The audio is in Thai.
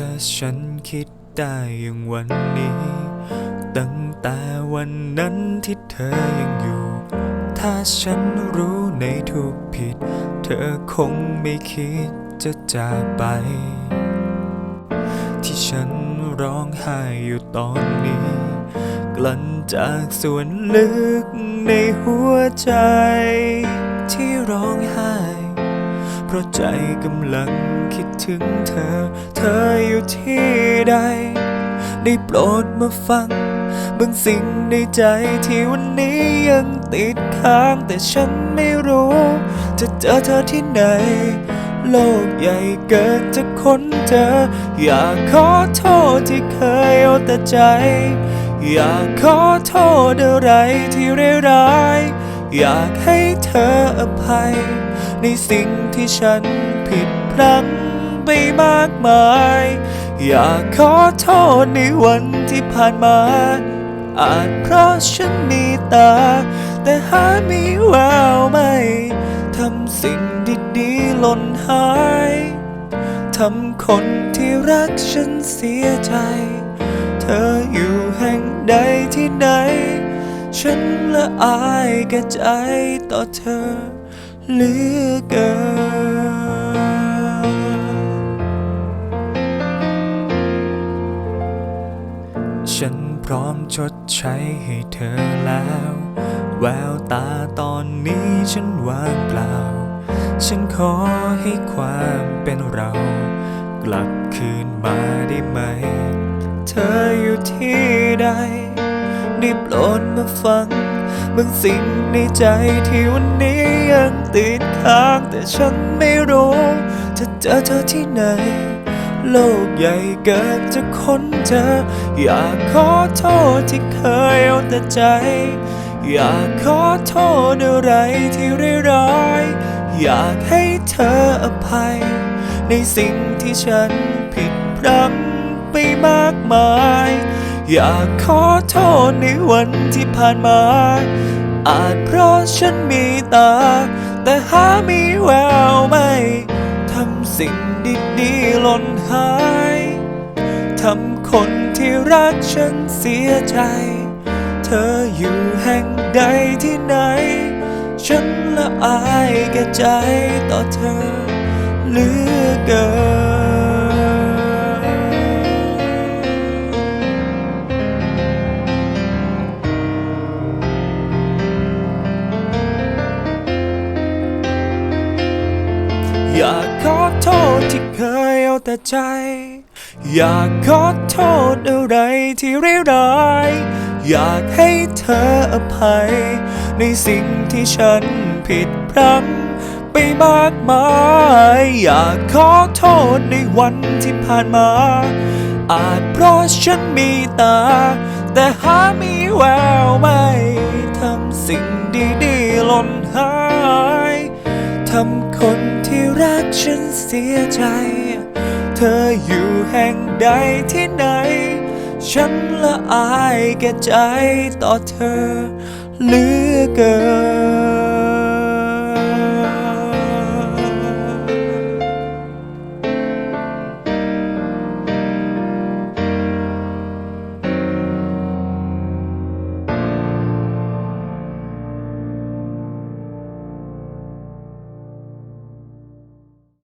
ถ้าฉันคิดได้อย่างวันนี้ ตั้งแต่วันนั้นที่เธอยังอยู่ ถ้าฉันรู้ในทุกผิด เธอคงไม่คิดจะจากไป ที่ฉันร้องไห้อยู่ตอนนี้ กลั่นจากส่วนลึกในหัวใจ ราะใจกำลังคิดถึงเธอ เธออยู่ที่ใด ได้โปรดมาฟังบางสิ่งในใจที่วันนี้ยังติดค้าง แต่ฉันไม่รู้ จะเจอเธอที่ไหน โลกใหญ่เกินจะค้นเจอ อยากขอโทษที่เคยเอาแต่ใจ อยากขอโทษอะไรที่ร้าย อยากให้เธออภัย ในสิ่งที่ฉันผิดพลั้งไปมากมาย อยากขอโทษในวันที่ผ่านมา อาจเพราะฉันมีตา แต่หามีแววไม่ทำสิ่งดีๆหล่นหายทำคนที่รักฉันเสียใจ เธออยู่แห่งใดที่ไหน ฉันละอายแก่ใจต่อเธอ เหลือเกินฉันพร้อมชดใช้ให้เธอแล้ว แววตาตอนนี้ฉันว่างเปล่า ฉันขอให้ความเป็นเรา กลับคืนมาได้ไหม เธออยู่ที่ใดได้โปรดมาฟังบางสิ่งในใจที่วันนี้ยัง ติดค้างแต่ฉันไม่รู้ จะเจอเธอที่ไหน โลกใหญ่เกินจะค้นเจอ อยากขอโทษที่เคยเอาแต่ใจ อยากขอโทษอะไรที่ร้ายๆอยากให้เธออภัย ในสิ่งที่ฉันผิดพลั้งไปมากมาย อยากขอโทษในวันที่ผ่านมา อาจเพราะฉันมีตา แต่หามีแววไม่ทำสิ่งดีๆหล่นหายทำคนที่รักฉันเสียใจ เธออยู่แห่งใดที่ไหน ฉันละอายแก่ใจต่อเธอเหลือเกิน อยากขอโทษที่เคยเอาแต่ใจ อยากขอโทษอะไรที่เร้าย อยากให้เธออภัย ในสิ่งที่ฉันผิดพลั้งไปมากมาย อยากขอโทษในวันที่ผ่านมา อาจเพราะฉันมีตา แต่หามีแววไม่ทำสิ่งดีๆหล่นหายทำคน รักฉันเสียใจ เธออยู่แห่งใดที่ไหน ฉันละอายแก่ใจต่อเธอเหลือเกิน